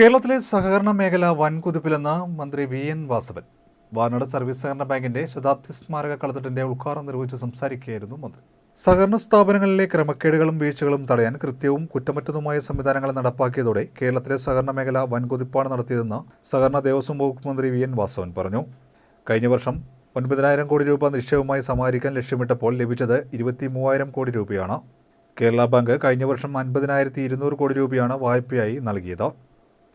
കേരളത്തിലെ സഹകരണ മേഖല വൻകുതിപ്പിലെന്ന് മന്ത്രി വി എൻ വാസവൻ. വാനട സർവീസ് സഹകരണ ബാങ്കിന്റെ ശതാബ്ദി സ്മാരക കളത്തിട്ടിന്റെ ഉദ്ഘാടനം നിർവഹിച്ച് സംസാരിക്കുകയായിരുന്നു മന്ത്രി. സഹകരണ സ്ഥാപനങ്ങളിലെ ക്രമക്കേടുകളും വീഴ്ചകളും തടയാൻ കൃത്യവും കുറ്റമറ്റതുമായ സംവിധാനങ്ങൾ നടപ്പാക്കിയതോടെ കേരളത്തിലെ സഹകരണ മേഖല വൻകുതിപ്പാണ് നടത്തിയതെന്ന് സഹകരണ ദേവസ്വം വകുപ്പ് മന്ത്രി വി എൻ വാസവൻ പറഞ്ഞു. കഴിഞ്ഞ വർഷം ഒൻപതിനായിരം കോടി രൂപ നിക്ഷേപമായി സമാഹരിക്കാൻ ലക്ഷ്യമിട്ടപ്പോൾ ലഭിച്ചത് ഇരുപത്തി മൂവായിരം കോടി രൂപയാണ്. കേരള ബാങ്ക് കഴിഞ്ഞ വർഷം അൻപതിനായിരത്തി ഇരുന്നൂറ് കോടി രൂപയാണ് വായ്പയായി നൽകിയത്.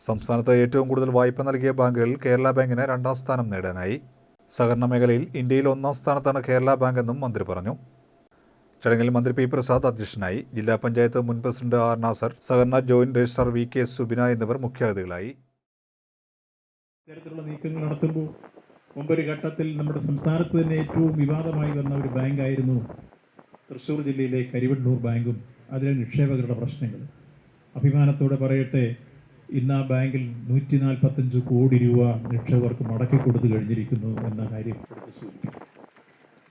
സംസ്ഥാനത്ത് ഏറ്റവും കൂടുതൽ വായ്പ നൽകിയ ബാങ്കുകളിൽ കേരള ബാങ്കിന് രണ്ടാം സ്ഥാനം നേടാനായി. സഹകരണ മേഖലയിൽ ഇന്ത്യയിൽ ഒന്നാം സ്ഥാനത്താണ് കേരള ബാങ്ക് എന്നും മന്ത്രി പറഞ്ഞു. ചടങ്ങിൽ മന്ത്രി പി പ്രസാദ് അധ്യക്ഷനായി ജില്ലാ പഞ്ചായത്ത് മുൻ പ്രസിഡന്റ് ആർ നാസർ സഹകരണ joint registrar V K Subina എന്നിവർ മുഖ്യാതിഥികളായി. ഇത്തരത്തിലുള്ള നീക്കങ്ങൾ നടത്തുമ്പോൾ മുമ്പൊരു ഘട്ടത്തിൽ നമ്മുടെ സംസ്ഥാനത്ത് തന്നെ ഏറ്റവും വിവാദമായി വന്ന ഒരു ബാങ്കായിരുന്നു തൃശ്ശൂർ ജില്ലയിലെ കരിവണ്ണൂർ ബാങ്കും. അതിലെ നിക്ഷേപകരുടെ പ്രശ്നങ്ങൾ. അഭിമാനത്തോടെ പറയട്ടെ ഇന്ന് ആ ബാങ്കിൽ നൂറ്റി നാൽപ്പത്തഞ്ച് കോടി രൂപ നിക്ഷേപകർക്ക് മടക്കി കൊടുത്തു കഴിഞ്ഞിരിക്കുന്നു എന്ന കാര്യം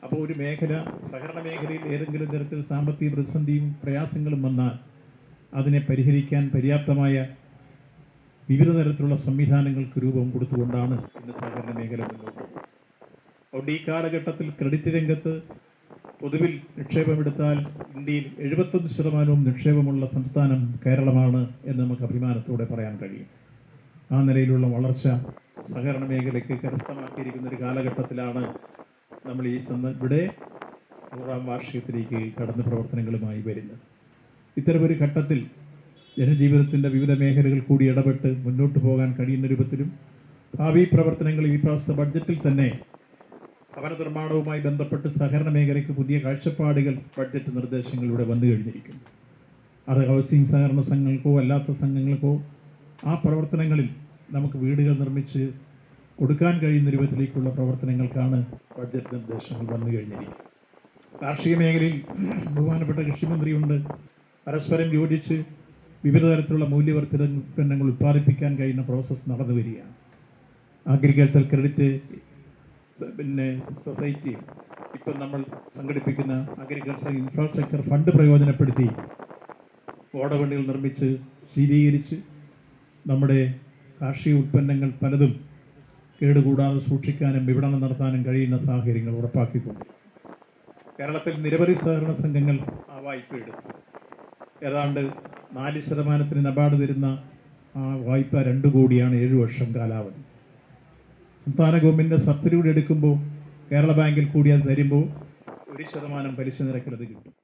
അപ്പോൾ ഒരു മേഖല സഹകരണ മേഖലയിൽ ഏതെങ്കിലും തരത്തിൽ സാമ്പത്തിക പ്രതിസന്ധിയും പ്രയാസങ്ങളും വന്നാൽ അതിനെ പരിഹരിക്കാൻ പര്യാപ്തമായ വിവിധ തരത്തിലുള്ള സംവിധാനങ്ങൾക്ക് രൂപം കൊടുത്തുകൊണ്ടാണ് ഇന്ന് സഹകരണ മേഖല മുന്നോട്ട് അതുകൊണ്ട് ഈ കാലഘട്ടത്തിൽ ക്രെഡിറ്റ് രംഗത്ത് പൊതുവിൽ നിക്ഷേപമെടുത്താൽ ഇന്ത്യയിൽ എഴുപത്തൊന്ന് ശതമാനവും നിക്ഷേപമുള്ള സംസ്ഥാനം കേരളമാണ് എന്ന് നമുക്ക് അഭിമാനത്തോടെ പറയാൻ കഴിയും. ആ നിലയിലുള്ള വളർച്ച സഹകരണ മേഖലയ്ക്ക് കരസ്ഥമാക്കിയിരിക്കുന്ന ഒരു കാലഘട്ടത്തിലാണ് നമ്മൾ ഈ സന്ദ ഇവിടെ നൂറാം വാർഷികത്തിലേക്ക് കടന്ന പ്രവർത്തനങ്ങളുമായി വരുന്നത്. ഇത്തരമൊരു ഘട്ടത്തിൽ ജനജീവിതത്തിന്റെ വിവിധ മേഖലകൾ കൂടി ഇടപെട്ട് മുന്നോട്ട് പോകാൻ കഴിയുന്ന രൂപത്തിലും ഭാവി പ്രവർത്തനങ്ങൾ ഈ പ്രാവശ്യത്തെ ബഡ്ജറ്റിൽ തന്നെ ഭവന നിർമ്മാണവുമായി ബന്ധപ്പെട്ട് സഹകരണ മേഖലയ്ക്ക് പുതിയ കാഴ്ചപ്പാടുകൾ ബഡ്ജറ്റ് നിർദ്ദേശങ്ങളിലൂടെ വന്നു കഴിഞ്ഞിരിക്കുന്നു. അത് ഹൗസിംഗ് സഹകരണ സംഘങ്ങൾക്കോ അല്ലാത്ത സംഘങ്ങൾക്കോ ആ പ്രവർത്തനങ്ങളിൽ നമുക്ക് വീടുകൾ നിർമ്മിച്ച് കൊടുക്കാൻ കഴിയുന്ന രൂപത്തിലേക്കുള്ള പ്രവർത്തനങ്ങൾക്കാണ് ബഡ്ജറ്റ് നിർദ്ദേശങ്ങൾ വന്നു കഴിഞ്ഞിരിക്കുന്നത്. കാർഷിക മേഖലയിൽ ബഹുമാനപ്പെട്ട കൃഷിമന്ത്രിയുണ്ട്. പരസ്പരം യോജിച്ച് വിവിധ തരത്തിലുള്ള മൂല്യവർദ്ധിത ഉൽപ്പന്നങ്ങൾ ഉൽപ്പാദിപ്പിക്കാൻ കഴിയുന്ന പ്രോസസ്സ് നടന്നു വരികയാണ്. അഗ്രികൾച്ചർ ക്രെഡിറ്റ് പിന്നെ സൊസൈറ്റി ഇപ്പം നമ്മൾ സംഘടിപ്പിക്കുന്ന അഗ്രികൾച്ചർ ഇൻഫ്രാസ്ട്രക്ചർ ഫണ്ട് പ്രയോജനപ്പെടുത്തി ഓടവണ്ടികൾ നിർമ്മിച്ച് ശീതീകരിച്ച് നമ്മുടെ കാർഷിക ഉൽപ്പന്നങ്ങൾ പലതും കേടുകൂടാതെ സൂക്ഷിക്കാനും വിപണനം നടത്താനും കഴിയുന്ന സാഹചര്യങ്ങൾ ഉറപ്പാക്കിക്കൊണ്ട് കേരളത്തിൽ നിരവധി സഹകരണ സംഘങ്ങൾ ആ വായ്പ എടുത്തു. ഏതാണ്ട് നാല് ശതമാനത്തിന് നബാർഡ് തരുന്ന ആ വായ്പ രണ്ട് കോടിയാണ് ഏഴു വർഷം കാലാവധി. സംസ്ഥാന ഗവൺമെന്റിന്റെ സബ്സിഡി കൂടി എടുക്കുമ്പോൾ കേരള ബാങ്കിൽ കൂടി അത് തരുമ്പോൾ ഒരു ശതമാനം പലിശ നിരക്കിൽ അത് കിട്ടും.